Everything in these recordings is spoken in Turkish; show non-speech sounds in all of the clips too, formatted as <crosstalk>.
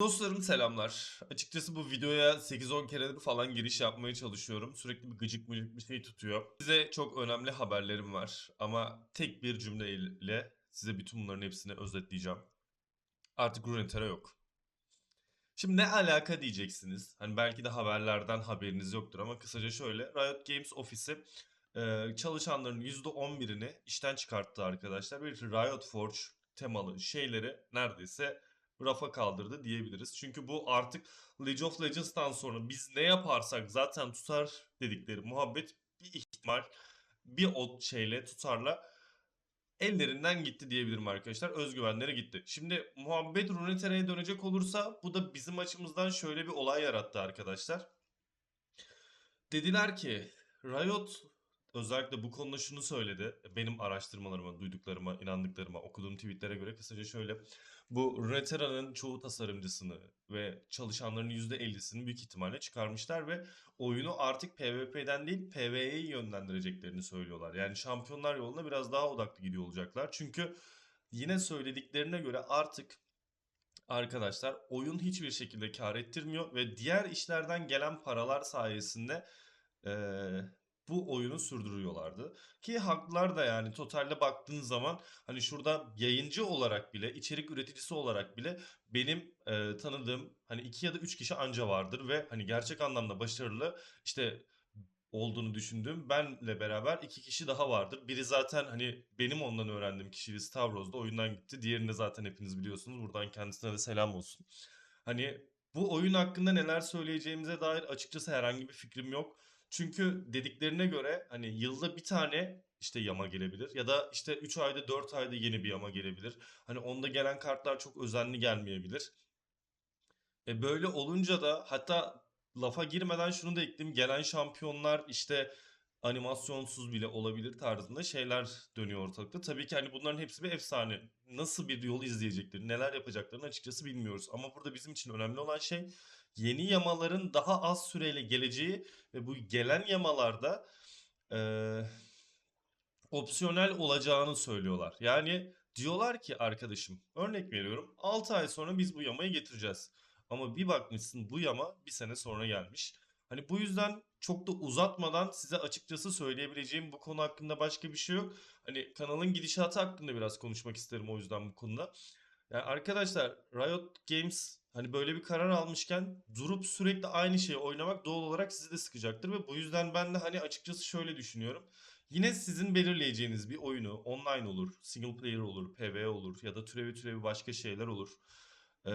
Dostlarım selamlar. Açıkçası bu videoya 8-10 keredir falan giriş yapmaya çalışıyorum. Sürekli bir gıcık mıcık bir şey tutuyor. Size çok önemli haberlerim var. Ama tek bir cümleyle size bütün bunların hepsini özetleyeceğim. Artık Runeterra yok. Şimdi ne alaka diyeceksiniz. Hani belki de haberlerden haberiniz yoktur ama kısaca şöyle. Riot Games ofisi e, çalışanların %11'ini işten çıkarttı arkadaşlar. Bir Riot Forge temalı şeyleri neredeyse rafa kaldırdı diyebiliriz. Çünkü bu artık League of Legends'tan sonra biz ne yaparsak zaten tutar dedikleri muhabbet bir ihtimal bir o şeyle tutarla ellerinden gitti diyebilirim arkadaşlar. Özgüvenleri gitti. Şimdi muhabbet Runeterra'ya dönecek olursa bu da bizim açımızdan şöyle bir olay yarattı arkadaşlar. Dediler ki Riot özellikle bu konuda şunu söyledi. Benim araştırmalarıma, duyduklarıma, inandıklarıma, okuduğum tweetlere göre kısaca şöyle. Bu Runeterra'nın çoğu tasarımcısını ve çalışanların %50'sini büyük ihtimalle çıkarmışlar ve oyunu artık PvP'den değil PvE'ye yönlendireceklerini söylüyorlar. Yani şampiyonlar yoluna biraz daha odaklı gidiyor olacaklar. Çünkü yine söylediklerine göre artık arkadaşlar oyun hiçbir şekilde kar ettirmiyor ve diğer işlerden gelen paralar sayesinde eee, bu oyunu sürdürüyorlardı. Ki haklılar da yani totalde baktığın zaman hani şurada yayıncı olarak bile içerik üreticisi olarak bile benim eee, tanıdığım hani iki ya da üç kişi anca vardır ve hani gerçek anlamda başarılı işte olduğunu düşündüğüm benle beraber iki kişi daha vardır. Biri zaten hani benim ondan öğrendiğim kişiydi Stavros'da oyundan gitti. Diğerini zaten hepiniz biliyorsunuz. Buradan kendisine de selam olsun. Hani bu oyun hakkında neler söyleyeceğimize dair açıkçası herhangi bir fikrim yok. Çünkü dediklerine göre hani yılda bir tane işte yama gelebilir ya da işte 3 ayda 4 ayda yeni bir yama gelebilir. Hani onda gelen kartlar çok özenli gelmeyebilir. E böyle olunca da hatta lafa girmeden şunu da ekleyeyim. Gelen şampiyonlar işte animasyonsuz bile olabilir tarzında şeyler dönüyor ortalıkta. Tabii ki hani bunların hepsi bir efsane. Nasıl bir yol izleyecekleri, neler yapacaklarını açıkçası bilmiyoruz. Ama burada bizim için önemli olan şey yeni yamaların daha az süreyle geleceği ve bu gelen yamalarda eee, opsiyonel olacağını söylüyorlar. Yani diyorlar ki arkadaşım örnek veriyorum 6 ay sonra biz bu yamayı getireceğiz. Ama bir bakmışsın bu yama bir sene sonra gelmiş. Hani bu yüzden çok da uzatmadan size açıkçası söyleyebileceğim bu konu hakkında başka bir şey yok. Hani kanalın gidişatı hakkında biraz konuşmak isterim o yüzden bu konuda. Yani arkadaşlar Riot Games hani böyle bir karar almışken durup sürekli aynı şeyi oynamak doğal olarak sizi de sıkacaktır ve bu yüzden ben de hani açıkçası şöyle düşünüyorum. Yine sizin belirleyeceğiniz bir oyunu online olur, single player olur, PvE olur ya da türevi türevi başka şeyler olur. Ee,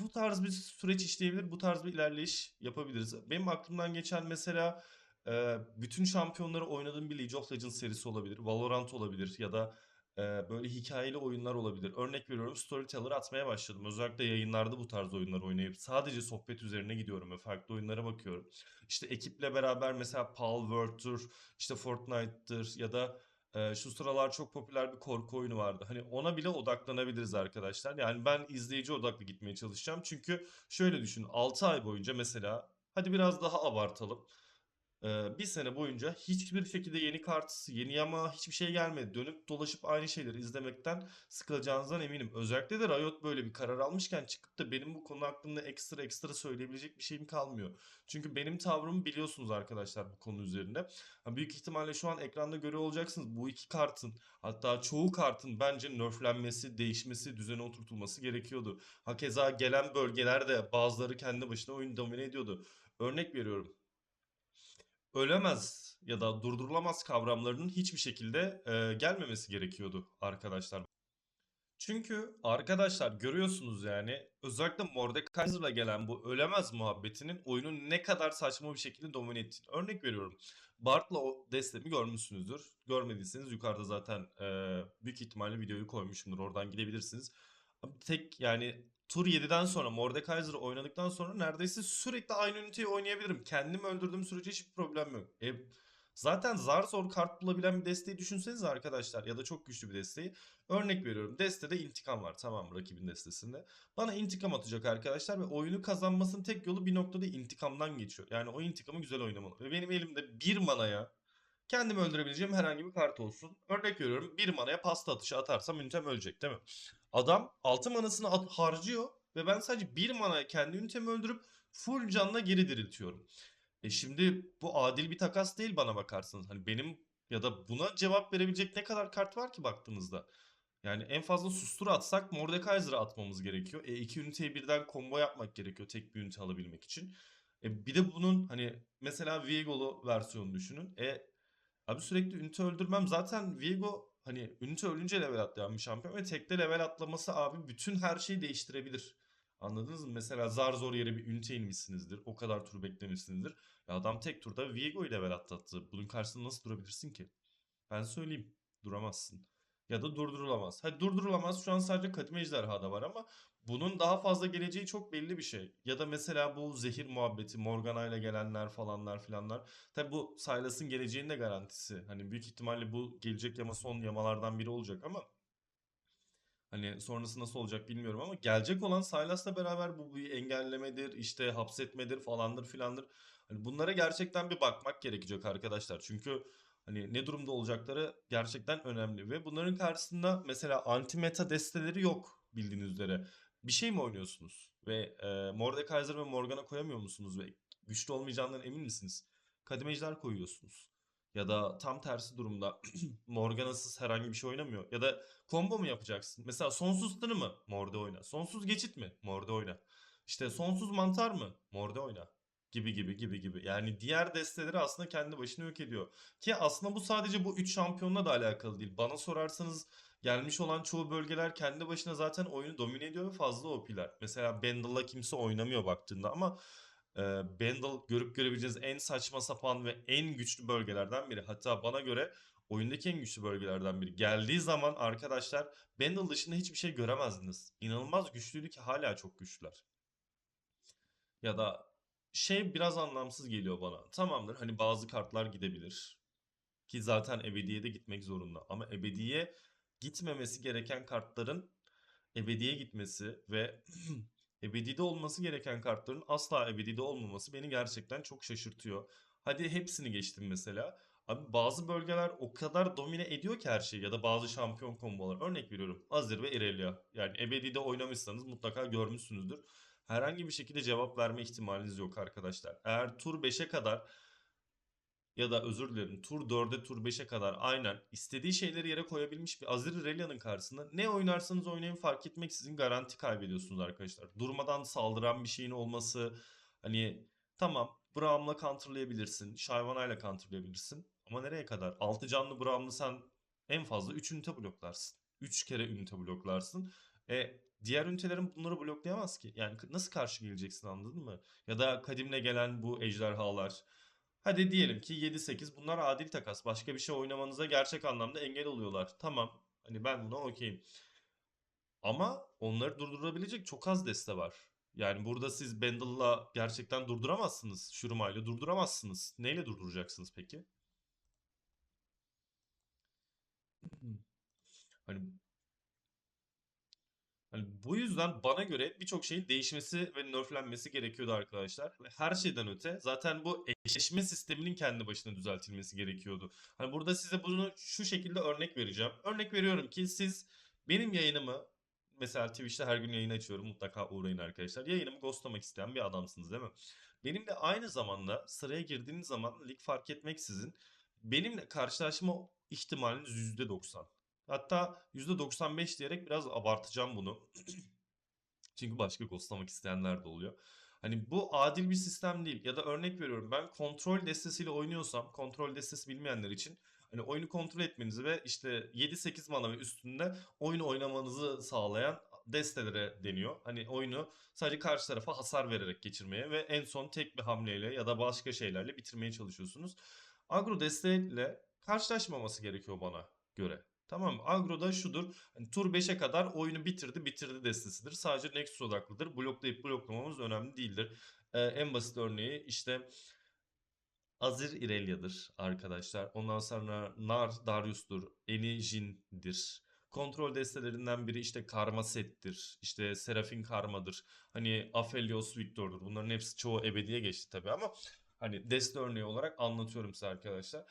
bu tarz bir süreç işleyebilir, bu tarz bir ilerleyiş yapabiliriz. Benim aklımdan geçen mesela e, bütün şampiyonları oynadığım bir League of Legends serisi olabilir, Valorant olabilir ya da böyle hikayeli oyunlar olabilir. Örnek veriyorum Storyteller atmaya başladım. Özellikle yayınlarda bu tarz oyunlar oynayıp sadece sohbet üzerine gidiyorum ve farklı oyunlara bakıyorum. İşte ekiple beraber mesela Palworld'tur, işte Fortnite'tır ya da ee, şu sıralar çok popüler bir korku oyunu vardı. Hani ona bile odaklanabiliriz arkadaşlar. Yani ben izleyici odaklı gitmeye çalışacağım. Çünkü şöyle düşün 6 ay boyunca mesela hadi biraz daha abartalım. Bir sene boyunca hiçbir şekilde yeni kart, yeni yama hiçbir şey gelmedi. Dönüp dolaşıp aynı şeyleri izlemekten sıkılacağınızdan eminim. Özellikle de Riot böyle bir karar almışken çıkıp da benim bu konu hakkında ekstra ekstra söyleyebilecek bir şeyim kalmıyor. Çünkü benim tavrımı biliyorsunuz arkadaşlar bu konu üzerinde. Ha, büyük ihtimalle şu an ekranda görüyor olacaksınız. Bu iki kartın hatta çoğu kartın bence nerflenmesi, değişmesi, düzene oturtulması gerekiyordu. Hakeza gelen bölgelerde bazıları kendi başına oyun domine ediyordu. Örnek veriyorum ölemez ya da durdurulamaz kavramlarının hiçbir şekilde e, gelmemesi gerekiyordu arkadaşlar. Çünkü arkadaşlar görüyorsunuz yani özellikle Mordekaiser'la gelen bu ölemez muhabbetinin oyunun ne kadar saçma bir şekilde domine ettiğini. Örnek veriyorum. Bart'la o destemi görmüşsünüzdür. Görmediyseniz yukarıda zaten e, büyük ihtimalle videoyu koymuşumdur. Oradan gidebilirsiniz. Tek yani tur 7'den sonra Mordekaiser'ı oynadıktan sonra neredeyse sürekli aynı üniteyi oynayabilirim. Kendimi öldürdüğüm sürece hiçbir problem yok. E, zaten zar zor kart bulabilen bir desteği düşünseniz arkadaşlar ya da çok güçlü bir desteği. Örnek veriyorum destede intikam var tamam rakibin destesinde. Bana intikam atacak arkadaşlar ve oyunu kazanmasının tek yolu bir noktada intikamdan geçiyor. Yani o intikamı güzel oynamalı. Ve benim elimde bir manaya kendimi öldürebileceğim herhangi bir kart olsun. Örnek veriyorum bir manaya pasta atışı atarsam ünitem ölecek değil mi? Adam 6 manasını at- harcıyor ve ben sadece bir mana kendi ünitemi öldürüp full canla geri diriltiyorum. E şimdi bu adil bir takas değil bana bakarsanız. Hani benim ya da buna cevap verebilecek ne kadar kart var ki baktığınızda? Yani en fazla sustur atsak Mordekaiser'ı atmamız gerekiyor. E iki üniteyi birden combo yapmak gerekiyor tek bir ünite alabilmek için. E bir de bunun hani mesela Viego'lu versiyonu düşünün. E abi sürekli ünite öldürmem zaten Viego hani ünite ölünce level atlayan bir şampiyon ve tekte level atlaması abi bütün her şeyi değiştirebilir. Anladınız mı? Mesela zar zor yere bir ünite inmişsinizdir. O kadar tur beklemişsinizdir. Ya adam tek turda Viego'yu level atlattı. Bunun karşısında nasıl durabilirsin ki? Ben söyleyeyim. Duramazsın. Ya da durdurulamaz. Hadi durdurulamaz şu an sadece Kadim Ejderha'da var ama bunun daha fazla geleceği çok belli bir şey. Ya da mesela bu zehir muhabbeti, Morgana ile gelenler falanlar filanlar. Tabi bu Sylas'ın geleceğinin de garantisi. Hani büyük ihtimalle bu gelecek yama son yamalardan biri olacak ama Hani sonrası nasıl olacak bilmiyorum ama gelecek olan Sylas'la beraber bu bir engellemedir, işte hapsetmedir falandır filandır. Hani bunlara gerçekten bir bakmak gerekecek arkadaşlar. Çünkü hani ne durumda olacakları gerçekten önemli ve bunların karşısında mesela anti meta desteleri yok bildiğiniz üzere. Bir şey mi oynuyorsunuz ve e, Mordekaiser ve Morgana koyamıyor musunuz ve güçlü olmayacağından emin misiniz? Kadim Ejder koyuyorsunuz. Ya da tam tersi durumda <clears throat> Morgana'sız herhangi bir şey oynamıyor. Ya da combo mu yapacaksın? Mesela sonsuz tını mı? Morde oyna. Sonsuz geçit mi? Morde oyna. İşte sonsuz mantar mı? Morde oyna. Gibi gibi gibi gibi. Yani diğer desteleri aslında kendi başına yok ediyor. Ki aslında bu sadece bu 3 şampiyonla da alakalı değil. Bana sorarsanız gelmiş olan çoğu bölgeler kendi başına zaten oyunu domine ediyor ve fazla OP'ler. Mesela Bendal'la kimse oynamıyor baktığında ama e, Bendal görüp görebileceğiniz en saçma sapan ve en güçlü bölgelerden biri. Hatta bana göre oyundaki en güçlü bölgelerden biri. Geldiği zaman arkadaşlar Bendal dışında hiçbir şey göremezdiniz. İnanılmaz güçlüydü ki hala çok güçlüler. Ya da şey biraz anlamsız geliyor bana. Tamamdır hani bazı kartlar gidebilir. Ki zaten ebediye de gitmek zorunda. Ama ebediye gitmemesi gereken kartların ebediye gitmesi ve <clears throat> ebedide olması gereken kartların asla ebedide olmaması beni gerçekten çok şaşırtıyor. Hadi hepsini geçtim mesela. Abi bazı bölgeler o kadar domine ediyor ki her şeyi ya da bazı şampiyon kombolar. Örnek veriyorum Azir ve Irelia. Yani ebedide oynamışsanız mutlaka görmüşsünüzdür. Herhangi bir şekilde cevap verme ihtimaliniz yok arkadaşlar. Eğer tur 5'e kadar ya da özür dilerim tur 4'e tur 5'e kadar aynen istediği şeyleri yere koyabilmiş bir Azir Irelia'nın karşısında ne oynarsanız oynayın fark etmeksizin garanti kaybediyorsunuz arkadaşlar. Durmadan saldıran bir şeyin olması hani tamam Braum'la counterlayabilirsin, Shyvana'yla counterlayabilirsin ama nereye kadar? 6 canlı Braum'lu sen en fazla 3 ünite bloklarsın. 3 kere ünite bloklarsın. E diğer ünitelerin bunları bloklayamaz ki. Yani nasıl karşı geleceksin anladın mı? Ya da kadimle gelen bu ejderhalar. Hadi diyelim ki 7-8 bunlar adil takas. Başka bir şey oynamanıza gerçek anlamda engel oluyorlar. Tamam. Hani ben buna okeyim. Ama onları durdurabilecek çok az deste var. Yani burada siz Bendal'la gerçekten durduramazsınız. Shurima ile durduramazsınız. Neyle durduracaksınız peki? Hani Hani bu yüzden bana göre birçok şeyin değişmesi ve nerflenmesi gerekiyordu arkadaşlar. Her şeyden öte zaten bu eşleşme sisteminin kendi başına düzeltilmesi gerekiyordu. Hani burada size bunu şu şekilde örnek vereceğim. Örnek veriyorum ki siz benim yayınımı mesela Twitch'te her gün yayın açıyorum. Mutlaka uğrayın arkadaşlar. Yayınımı ghostlamak isteyen bir adamsınız değil mi? Benimle aynı zamanda sıraya girdiğiniz zaman lig fark etmeksizin benimle karşılaşma ihtimaliniz %90. Hatta %95 diyerek biraz abartacağım bunu. <clears throat> Çünkü başka ghostlamak isteyenler de oluyor. Hani bu adil bir sistem değil. Ya da örnek veriyorum ben kontrol destesiyle oynuyorsam kontrol destesi bilmeyenler için hani oyunu kontrol etmenizi ve işte 7-8 mana ve üstünde oyunu oynamanızı sağlayan destelere deniyor. Hani oyunu sadece karşı tarafa hasar vererek geçirmeye ve en son tek bir hamleyle ya da başka şeylerle bitirmeye çalışıyorsunuz. Agro desteğiyle karşılaşmaması gerekiyor bana göre. Tamam mı? Agro'da şudur. Hani tur 5'e kadar oyunu bitirdi bitirdi destesidir. Sadece Nexus odaklıdır. Bloklayıp bloklamamız önemli değildir. Ee, en basit örneği işte Azir Irelia'dır arkadaşlar. Ondan sonra Nar Darius'tur. Eni Jin'dir. Kontrol destelerinden biri işte Karma Set'tir. İşte Serafin Karma'dır. Hani Aphelios Victor'dur. Bunların hepsi çoğu ebediye geçti tabii ama hani deste örneği olarak anlatıyorum size arkadaşlar.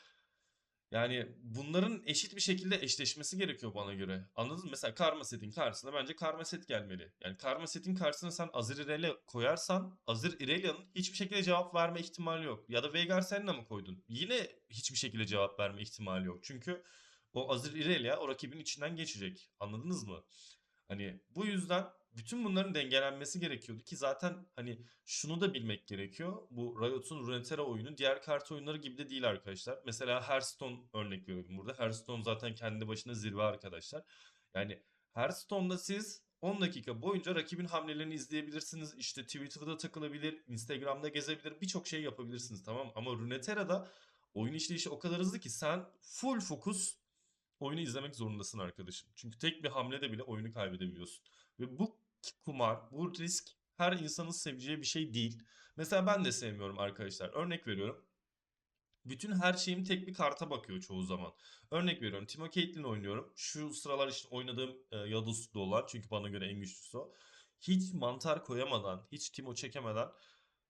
Yani bunların eşit bir şekilde eşleşmesi gerekiyor bana göre. Anladın mı? Mesela Karma Set'in karşısına bence Karma Set gelmeli. Yani Karma Set'in karşısına sen Azir Irelia koyarsan Azir Irelia'nın hiçbir şekilde cevap verme ihtimali yok. Ya da Veigar Senna mı koydun? Yine hiçbir şekilde cevap verme ihtimali yok. Çünkü o Azir Irelia o rakibin içinden geçecek. Anladınız mı? Hani bu yüzden bütün bunların dengelenmesi gerekiyordu ki zaten hani şunu da bilmek gerekiyor. Bu Riot'un Runeterra oyunu diğer kart oyunları gibi de değil arkadaşlar. Mesela Hearthstone örnek veriyorum burada. Hearthstone zaten kendi başına zirve arkadaşlar. Yani Hearthstone'da siz 10 dakika boyunca rakibin hamlelerini izleyebilirsiniz. İşte Twitter'da takılabilir, Instagram'da gezebilir, birçok şey yapabilirsiniz tamam? Ama Runeterra'da oyun işleyişi o kadar hızlı ki sen full fokus oyunu izlemek zorundasın arkadaşım. Çünkü tek bir hamlede bile oyunu kaybedebiliyorsun. Ve bu kumar, bu risk her insanın seveceği bir şey değil. Mesela ben de sevmiyorum arkadaşlar. Örnek veriyorum. Bütün her şeyim tek bir karta bakıyor çoğu zaman. Örnek veriyorum. Timo Caitlyn oynuyorum. Şu sıralar işte oynadığım e, Yadus'lu olan. Çünkü bana göre en güçlüsü o. Hiç mantar koyamadan, hiç Timo çekemeden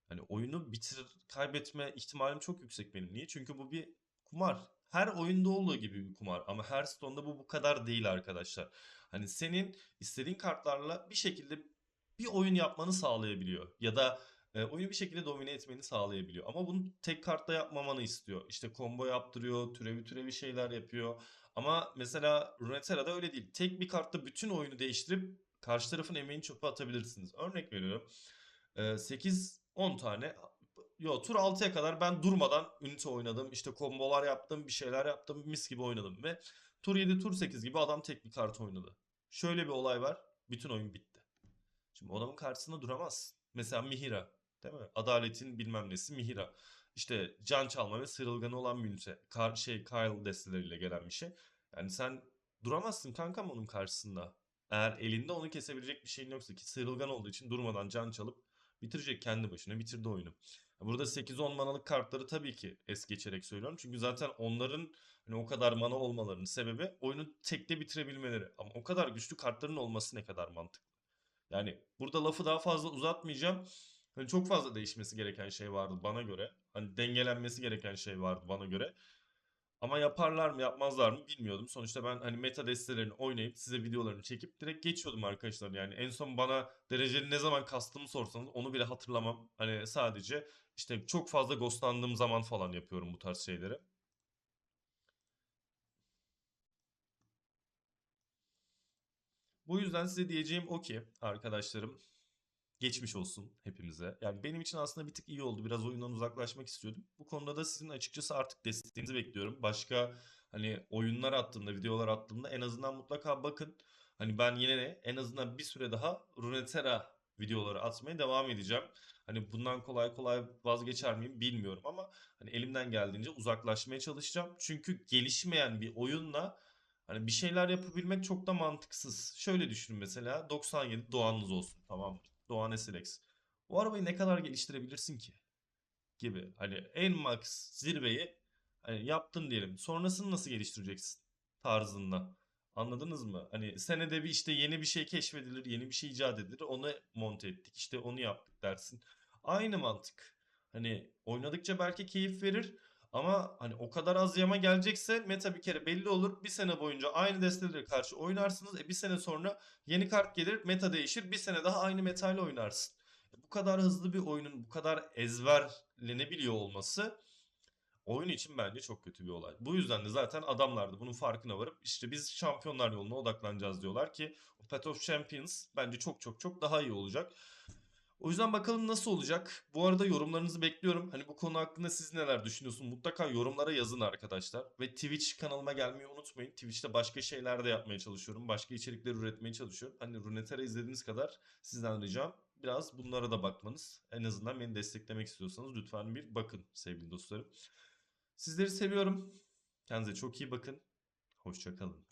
hani oyunu bitir kaybetme ihtimalim çok yüksek benim. Niye? Çünkü bu bir kumar. Her oyunda olduğu gibi bir kumar ama Hearthstone'da bu bu kadar değil arkadaşlar. Hani senin istediğin kartlarla bir şekilde bir oyun yapmanı sağlayabiliyor ya da e, oyunu bir şekilde domine etmeni sağlayabiliyor. Ama bunu tek kartla yapmamanı istiyor. İşte combo yaptırıyor, türevi türevi şeyler yapıyor. Ama mesela Runeterra'da öyle değil. Tek bir kartla bütün oyunu değiştirip karşı tarafın emeğini çöpe atabilirsiniz. Örnek veriyorum. E, 8-10 tane Yo tur 6'ya kadar ben durmadan ünite oynadım. İşte kombolar yaptım, bir şeyler yaptım, mis gibi oynadım ve tur 7, tur 8 gibi adam tek bir kart oynadı. Şöyle bir olay var. Bütün oyun bitti. Şimdi adamın karşısında duramaz. Mesela Mihira. Değil mi? Adaletin bilmem nesi Mihira. İşte can çalma ve sıyrılganı olan ünite. Kar, şey Kyle desteleriyle gelen bir şey. Yani sen duramazsın kankam onun karşısında. Eğer elinde onu kesebilecek bir şeyin yoksa ki sıyrılgan olduğu için durmadan can çalıp bitirecek kendi başına bitirdi oyunu. Burada 8-10 manalık kartları tabii ki es geçerek söylüyorum. Çünkü zaten onların hani o kadar mana olmalarının sebebi oyunu tekte bitirebilmeleri. Ama o kadar güçlü kartların olması ne kadar mantıklı. Yani burada lafı daha fazla uzatmayacağım. Hani çok fazla değişmesi gereken şey vardı bana göre. Hani dengelenmesi gereken şey vardı bana göre. Ama yaparlar mı yapmazlar mı bilmiyordum. Sonuçta ben hani meta destelerini oynayıp size videolarını çekip direkt geçiyordum arkadaşlar. Yani en son bana dereceli ne zaman kastımı sorsanız onu bile hatırlamam. Hani sadece işte çok fazla ghostlandığım zaman falan yapıyorum bu tarz şeyleri. Bu yüzden size diyeceğim o ki arkadaşlarım geçmiş olsun hepimize. Yani benim için aslında bir tık iyi oldu. Biraz oyundan uzaklaşmak istiyordum. Bu konuda da sizin açıkçası artık desteğinizi bekliyorum. Başka hani oyunlar attığımda, videolar attığımda en azından mutlaka bakın. Hani ben yine de en azından bir süre daha Runeterra videoları atmaya devam edeceğim. Hani bundan kolay kolay vazgeçer miyim bilmiyorum ama hani elimden geldiğince uzaklaşmaya çalışacağım. Çünkü gelişmeyen bir oyunla hani bir şeyler yapabilmek çok da mantıksız. Şöyle düşünün mesela 97 Doğan'ınız olsun tamam mı? Doğan SLX. O arabayı ne kadar geliştirebilirsin ki? Gibi. Hani en max zirveyi hani yaptın diyelim. Sonrasını nasıl geliştireceksin? Tarzında. Anladınız mı? Hani senede bir işte yeni bir şey keşfedilir, yeni bir şey icat edilir. Onu monte ettik. işte onu yaptık dersin. Aynı mantık. Hani oynadıkça belki keyif verir ama hani o kadar az yama gelecekse meta bir kere belli olur. Bir sene boyunca aynı destelere karşı oynarsınız. E bir sene sonra yeni kart gelir, meta değişir. Bir sene daha aynı meta ile oynarsın. E bu kadar hızlı bir oyunun bu kadar ezberlenebiliyor olması oyun için bence çok kötü bir olay. Bu yüzden de zaten adamlar da bunun farkına varıp işte biz şampiyonlar yoluna odaklanacağız diyorlar ki Path of Champions bence çok çok çok daha iyi olacak. O yüzden bakalım nasıl olacak. Bu arada yorumlarınızı bekliyorum. Hani bu konu hakkında siz neler düşünüyorsunuz? Mutlaka yorumlara yazın arkadaşlar. Ve Twitch kanalıma gelmeyi unutmayın. Twitch'te başka şeyler de yapmaya çalışıyorum. Başka içerikler üretmeye çalışıyorum. Hani Runeterra izlediğiniz kadar sizden ricam biraz bunlara da bakmanız. En azından beni desteklemek istiyorsanız lütfen bir bakın sevgili dostlarım. Sizleri seviyorum. Kendinize çok iyi bakın. Hoşçakalın.